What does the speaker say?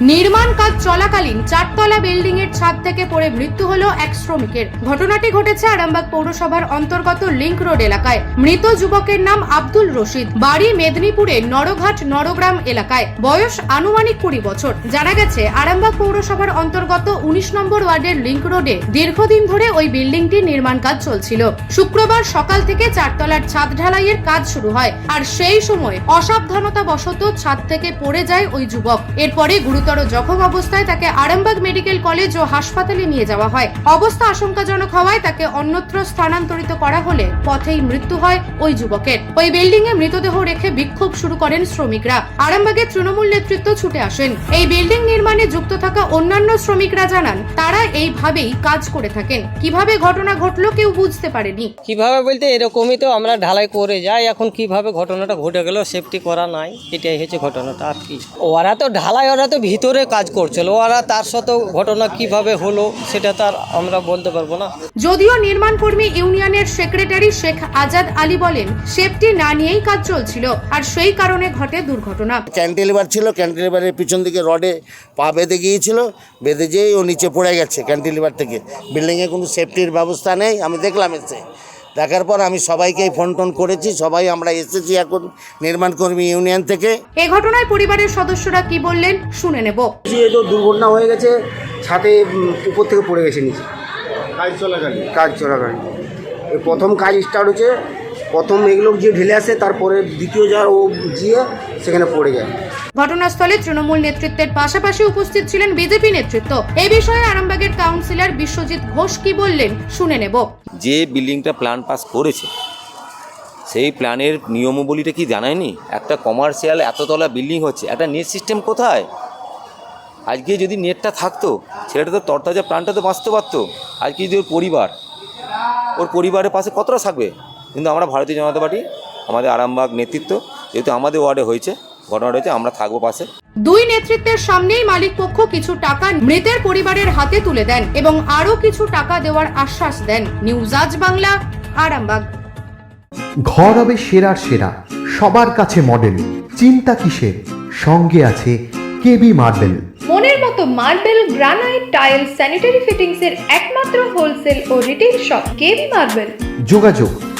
নির্মাণ কাজ চলাকালীন চারতলা বিল্ডিং এর ছাদ থেকে পড়ে মৃত্যু হলো এক শ্রমিকের। ঘটনাটি ঘটেছে আরামবাগ পৌরসভার অন্তর্গত লিংক রোড এলাকায়। মৃত যুবকের নাম আব্দুল রশিদ। বাড়ি মেদিনীপুরের নরঘাট, নরগ্রাম এলাকায়। বয়স আনুমানিক কুড়ি বছর। জানা গেছে, আরামবাগ পৌরসভার অন্তর্গত উনিশ নম্বর ওয়ার্ডের লিংক রোডে দীর্ঘদিন ধরে ওই বিল্ডিংটি নির্মাণ কাজ চলছিল। শুক্রবার সকাল থেকে চারতলার ছাদ ঢালাইয়ের কাজ শুরু হয়। আর সেই সময় অসাবধানতা বশত ছাদ থেকে পড়ে যায় ওই যুবক। এরপরে গুরুতর জখম অবস্থায় তাকে আরামবাগ মেডিকেল কলেজ ও হাসপাতালে নিয়ে যাওয়া হয়। অবস্থা আশঙ্কাজনক হওয়ায় তাকে অন্যত্র স্থানান্তরিত করা হলে পথেই মৃত্যু হয় ওই যুবকের। ওই বিল্ডিং এ মৃতদেহ রেখে বিক্ষোভ শুরু করেন শ্রমিকরা। আরামবাগের তৃণমূল নেতৃত্ব ছুটে আসেন। এই বিল্ডিং নির্মাণে যুক্ত থাকা অন্যান্য শ্রমিকরা জানান, তারা এইভাবেই কাজ করে থাকেন। কীভাবে ঘটনা ঘটলো কেউ বুঝতে পারেনি। কীভাবে বলতে এরকমই তো আমরা ঢালাই করে যাই, এখন কীভাবে ঘটনাটা ঘটে গেল সেফটি করা নাই, এটাই হচ্ছে ঘটনাটা আর কি। ওরা তো ঢালাই, ওরা তো ভিতরে কাজ করছিল ওরা তার সাথেও ঘটনা কীভাবে হলো সেটা তার আমরা বলতে পারব না। যদিও নির্মাণ কর্মী ইউনিয়নের সেক্রেটারি শেখ আজাদ আলী বলেন সেফটি না নিয়েই কাজ চলছিল আর সেই কারণে ঘটে দুর্ঘটনা। ক্যান্টিলিভার ছিল ক্যান্টিলিভারের পিছন দিকে রডে পা বেঁধে গিয়েছিল বেঁধে যেয়েই ও নিচে পড়ে গেছে ক্যান্টিলিভার থেকে। বিল্ডিংয়ে কোনো সেফটির ব্যবস্থা নেই আমি দেখলাম এসে। দেখার পর আমি সবাইকে ফোন টোন করেছি সবাই আমরা এসেছি এখন নির্মাণ কর্মী ইউনিয়ন থেকে। এ ঘটনায় পরিবারের সদস্যরা কি বললেন শুনে নেব। তো দুর্ঘটনা হয়ে গেছে ছাদে উপর থেকে পড়ে গেছে নিচে। কাজ চলাকালীন। কাজ চলাকালীন। প্রথম কাজ স্টার্ট হচ্ছে প্রথম এগুলো যে ঢেলে আসে তারপরে দ্বিতীয় যা ও গিয়ে সেখানে পড়ে যায়। ঘটনাস্থলে তৃণমূল নেতৃত্বের পাশাপাশি উপস্থিত ছিলেন বিজেপি নেতৃত্ব। এই বিষয়ে আরামবাগের কাউন্সিলর বিশ্বজিৎ ঘোষ কি বললেন শুনে নেব। যে বিল্ডিংটা প্ল্যান পাস করেছে সেই প্ল্যানের নিয়মাবলীটা কি জানায়নি? একটা কমার্শিয়াল এততলা বিল্ডিং হচ্ছে একটা নেট সিস্টেম কোথায়? আজকে যদি নেটটা থাকতো ছেলেটা তো তরতাজা প্ল্যানটা তো বাঁচতে পারতো। আজকে যদি ওর পরিবার ওর পরিবারের পাশে কতটা থাকবে? কিন্তু আমরা ভারতীয় জনতা পার্টি আমাদের আরামবাগ নেতৃত্ব যেহেতু আমাদের ওয়ার্ডে হয়েছে ঘটনাটা হয়েছে আমরা থাকব পাশে। দুই নেতৃত্বের সামনেই মালিক পক্ষ কিছু টাকা মৃতের পরিবারের হাতে তুলে দেন এবং আরও কিছু টাকা দেওয়ার আশ্বাস দেন নিউজ আজ বাংলা আরামবাগ। ঘর হবে সেরার সেরা সবার কাছে মডেল চিন্তা কিসের? সঙ্গে আছে কেবি মার্বেল মনের মতো marble granite tile sanitary fittings এর একমাত্র হোলসেল ও রিটেল শপ কেবি মার্বেল যোগাযোগ